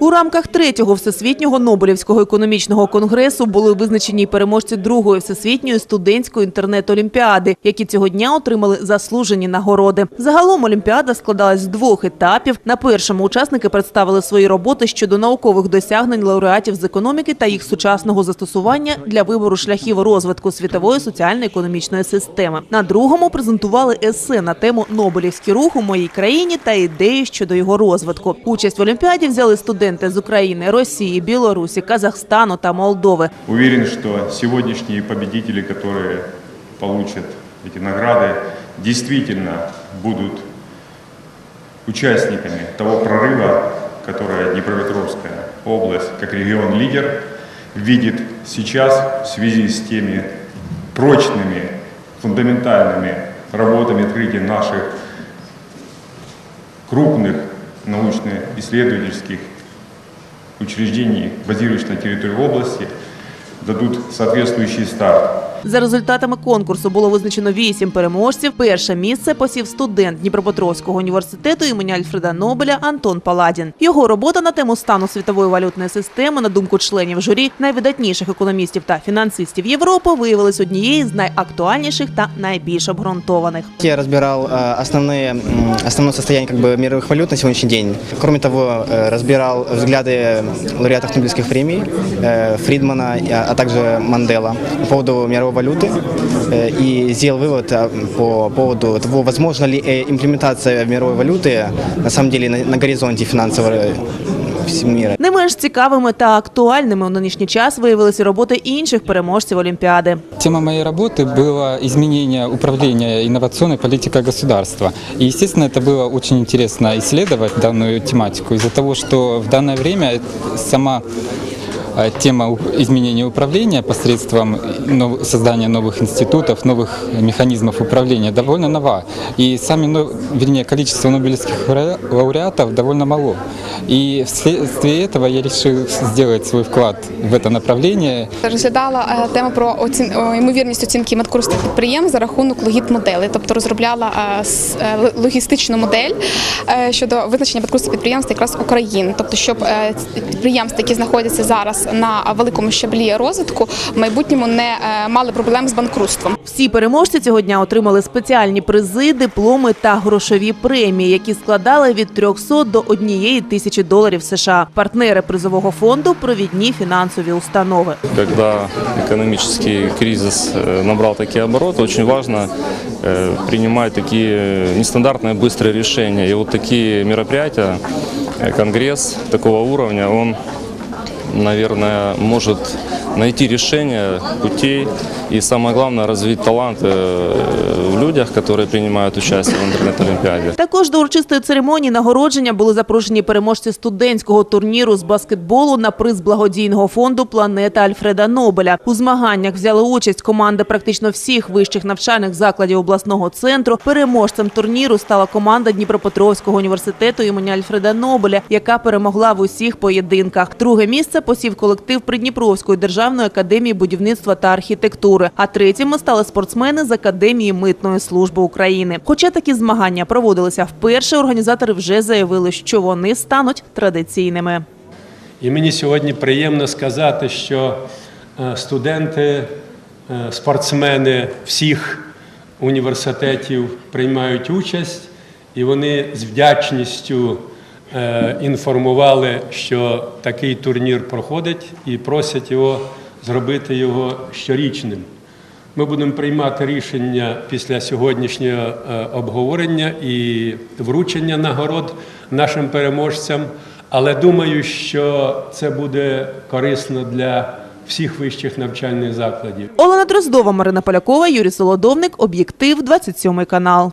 У рамках третього всесвітнього Нобелівського економічного конгресу були визначені переможці другої всесвітньої студентської інтернет-олімпіади, які цього дня отримали заслужені нагороди. Загалом олімпіада складалась з двох етапів. На першому учасники представили свої роботи щодо наукових досягнень лауреатів з економіки та їх сучасного застосування для вибору шляхів розвитку світової соціально-економічної системи. На другому презентували есе на тему Нобелівський рух у моїй країні та ідеї щодо його розвитку. Участь в олімпіаді взяли студенти з України, Росії, Білорусі, Казахстану та Молдови. Уверен, что сегодняшние победители, которые получат эти награды, действительно будут участниками того прорыва, которое Днепропетровская область, как регион-лидер, видит сейчас в связи с теми прочными, фундаментальными работами открытия наших крупных научно-исследовательских учреждений, базирующихся на территории области, дадут соответствующий старт. За результатами конкурсу було визначено вісім переможців. Перше місце посів студент Дніпропетровського університету імені Альфреда Нобеля Антон Паладін. Його робота на тему стану світової валютної системи, на думку членів журі, найвидатніших економістів та фінансистів Європи, виявилась однією з найактуальніших та найбільш обґрунтованих. Я разбирал э, основные, м, основное состояние как бы, мировых валют на сегодняшний день. Кроме того, э, разбирал взгляды лауреатов Нобелевских премий э, Фридмана, а а также Мандела по поводу мировой валюты э, и сделал вывод э, по поводу того, возможно ли э, имплементация мировой валюты на самом деле на, на горизонте финансового э, мира. Не менш цікавими та актуальними у нинішній час виявилися роботи інших переможців Олімпіади. Тема моей работы было изменение управления инновационной политикой государства. И, естественно, это было очень интересно исследовать данную тематику из-за того, что в данное время сама э, тема изменения управления посредством создания новых институтов, новых механизмов управления довольно нова. И сами, вернее, количество нобелевских лауреатов довольно мало. И вследствие этого я решил сделать свой вклад в это направление Розглядала е, тему про оцін... ймовірність оцінки медкористих підприємств за рахунок логіт-моделей, тобто розробляла е, е, логістичну модель щодо визначення медкористих підприємств якраз України, тобто щоб підприємства, які знаходяться зараз на великому щаблі розвитку, в майбутньому не мали проблем з банкрутством. Всі переможці цього дня отримали спеціальні призи, дипломи та грошові премії, які складали від 300 до 1 тисячі доларів США. Партнери призового фонду провідні фінансові установи. Когда экономический кризис э, набрал такие обороты, очень важно э, принимать такие нестандартные быстрые решения. И вот такие мероприятия, э, конгресс такого уровня, он, наверное, может найти решение путей и самое главное развить талант э, в людях, которые принимают участие в интернет-олимпиаде. Також до урочистої церемонії нагородження були запрошені переможці студентського турніру з баскетболу на приз благодійного фонду Планета Альфреда Нобеля. У змаганнях взяли участь команди практично всіх вищих навчальних закладів обласного центру. Переможцем турніру стала команда Дніпропетровського університету імені Альфреда Нобеля, яка перемогла в усіх поєдинках. Друге місце посів колектив Придніпровської державної академії будівництва та архітектури. А третіми стали спортсмени з академії митної служби України. Хоча такі змагання проводилися вперше, організатори вже заявили, що вони стануть традиційними. І мені сьогодні приємно сказати, що е, студенти, е, спортсмени всіх університетів приймають участь, і вони з вдячністю інформували, що такий турнір проходить, і просять його зробити його щорічним. Ми будемо приймати рішення після сьогоднішнього е, обговорення і вручення нагород нашим переможцям. Але думаю, що це буде корисно для всіх вищих навчальних закладів. Олена Дроздова, Марина Полякова, Юрій Солодовник, Об'єктив, 27 канал.